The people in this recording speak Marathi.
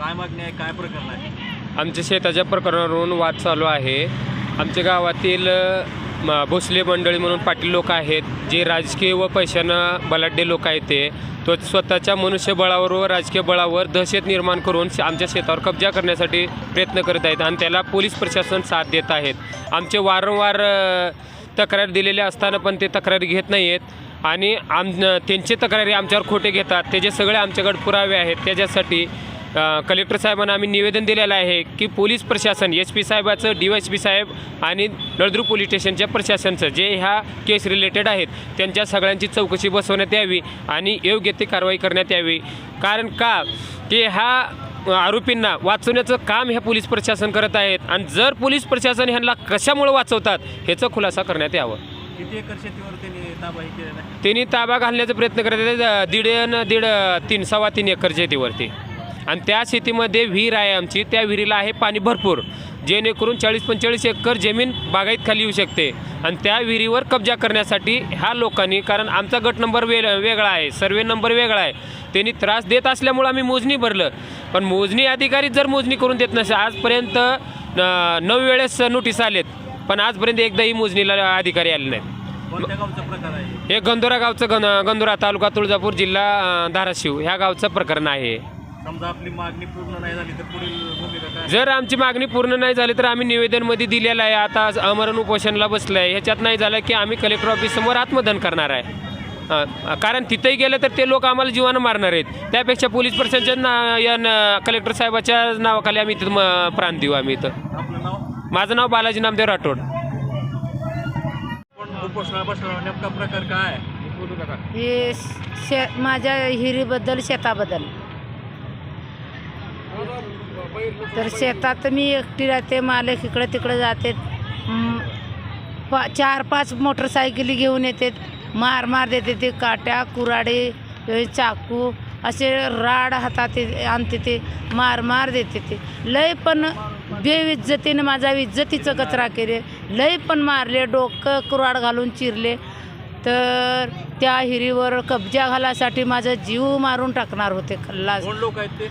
काय मागणी आहे? काय प्रकरण आहे? आमच्या शेताच्या प्रकरणावरून वाद चालू आहे. आमच्या गावातील म- भोसले मंडळी म्हणून पाटील लोक आहेत. जे राजकीय व पैशानं बलाढ्य लोक आहेत ते. तो स्वतःच्या मनुष्यबळावर व राजकीय बळावर दहशत निर्माण करून शे- आमच्या शेतावर कब्जा करण्यासाठी प्रयत्न करत आहेत आणि त्याला पोलीस प्रशासन साथ देत आहेत. आमचे वारंवार अ, तक्रार दिलेले असताना पण ते तक्रारी घेत नाही आहेत आणि आम त्यांचे तक्रारी आमच्यावर खोटे घेतात. त्याचे सगळे आमच्याकडे पुरावे आहेत. त्याच्यासाठी कलेक्टर साहेबांना आम्ही निवेदन दिलेलं आहे की पोलीस प्रशासन एस पी साहेबाचं डी एस पी साहेब आणि नळदूर पोलीस स्टेशनच्या प्रशासनचं जे ह्या केस रिलेटेड आहेत त्यांच्या सगळ्यांची चौकशी बसवण्यात यावी आणि योग्य ती कारवाई करण्यात यावी. कारण का? की ह्या आरोपींना वाचवण्याचं काम ह्या पोलीस प्रशासन करत आहेत आणि जर पोलीस प्रशासन ह्यांना कशामुळे वाचवतात ह्याचा खुलासा करण्यात यावं. किती एकर शेतीवर त्यांनी ताबा हे घालण्याचा प्रयत्न करत आहेत दीड न दीड तीन सव्वा तीन एकर शेतीवरती. आणि त्या शेतीमध्ये विहीर आहे आमची त्या विहिरीला आहे पाणी भरपूर. जेणेकरून चाळीस पंचेचाळीस एकर जमीन बागायत खाली येऊ शकते. आणि त्या विहिरीवर कब्जा करण्यासाठी ह्या लोकांनी कारण आमचा गट नंबर वे वेगळा आहे सर्वे नंबर वेगळा आहे त्यांनी त्रास देत असल्यामुळं आम्ही मोजणी भरलं. पण मोजणी अधिकारी जर मोजणी करून देत नसे आजपर्यंत नऊ वेळेस नोटीस आलेत पण आजपर्यंत एकदाही मोजणीला अधिकारी आले नाहीत. हे गंधोरा गावचं गण गंधोरा तालुका तुळजापूर जिल्हा धाराशिव ह्या गावचं प्रकरण आहे. समजा आपली मागणी पूर्ण नाही झाली तर पुढील भूमिका काय? जर आमची मागणी पूर्ण नाही झाली तर आम्ही निवेदनमध्ये दिलेलं आहे. आता आज अमरण उपोषणला बसलं आहे ह्याच्यात नाही झालं की आम्ही कलेक्टर ऑफिससमोर आत्मदहन करणार आहे. अं, कारण तिथंही गेलं तर ते लोक आम्हाला जीवानं मारणार आहेत. त्यापेक्षा पोलीस प्रशासन ना- या न- कलेक्टर साहेबाच्या नावाखाली आम्ही इथं म- प्राण देऊ आम्ही इथं. आपलं नाव? माझं नाव बालाजी नामदेव राठोड. पण उपोषणाला बसला नेमका प्रकार काय? आहे हे शे माझ्या हिरीबद्दल शेताबद्दल. तर शेतात मी एकटी राहते मालक इकडे तिकडे जाते पा चार पाच मोटरसायकली घेऊन येते मार मार देते ते काट्या कुराडे चाकू असे राड हातात आणते ते. मार मार देते ते. लय पण बेविज्जतीने माझा इज्जतीचं कचरा केले. लय पण मारले डोकं कुराड घालून चिरले. तर त्या हिरीवर कब्जा घालासाठी माझा जीव मारून टाकणार होते खल्लास. लोक आहेत ते